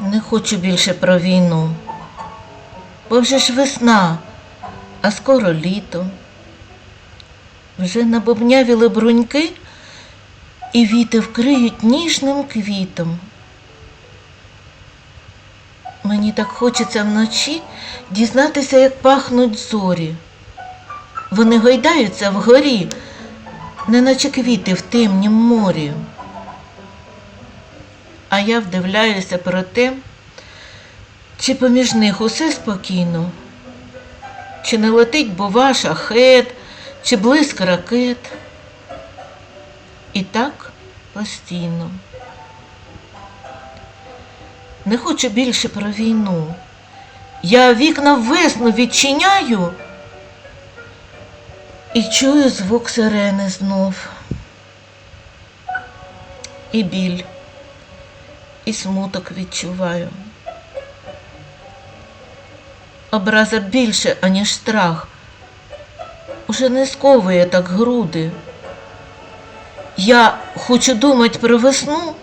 Не хочу більше про війну. Бо вже ж весна, а скоро літо. Вже набобнявіли бруньки і віти вкриють ніжним квітом. Мені так хочеться вночі дізнатися, як пахнуть зорі. Вони гойдаються вгорі, неначе квіти в темнім морі. А я вдивляюся про те, чи поміж них усе спокійно, чи не летить, бува, шахет, чи блиск ракет. І так постійно. Не хочу більше про війну. Я вікна весну відчиняю і чую звук сирени знов. І біль, і смуток відчуваю. Образа більше, аніж страх. Уже не сковує так груди. Я хочу думати про весну,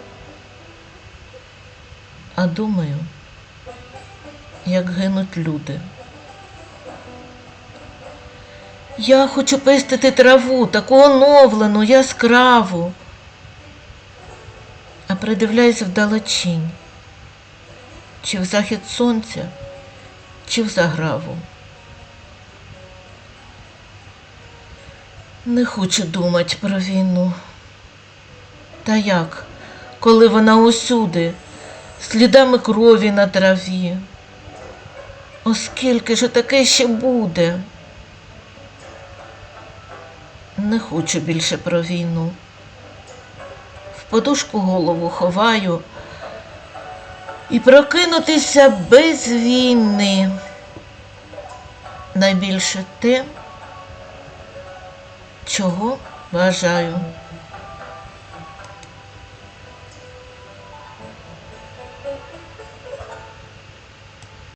а думаю, як гинуть люди. Я хочу пестити траву, таку оновлену, яскраву, придивляюсь вдалечінь, чи в захід сонця, чи в заграву. Не хочу думати про війну. Та як, коли вона усюди, слідами крові на траві? Оскільки ж таке ще буде? Не хочу більше про війну. Подушку голову ховаю і прокинутися без війни. Найбільше те, чого бажаю.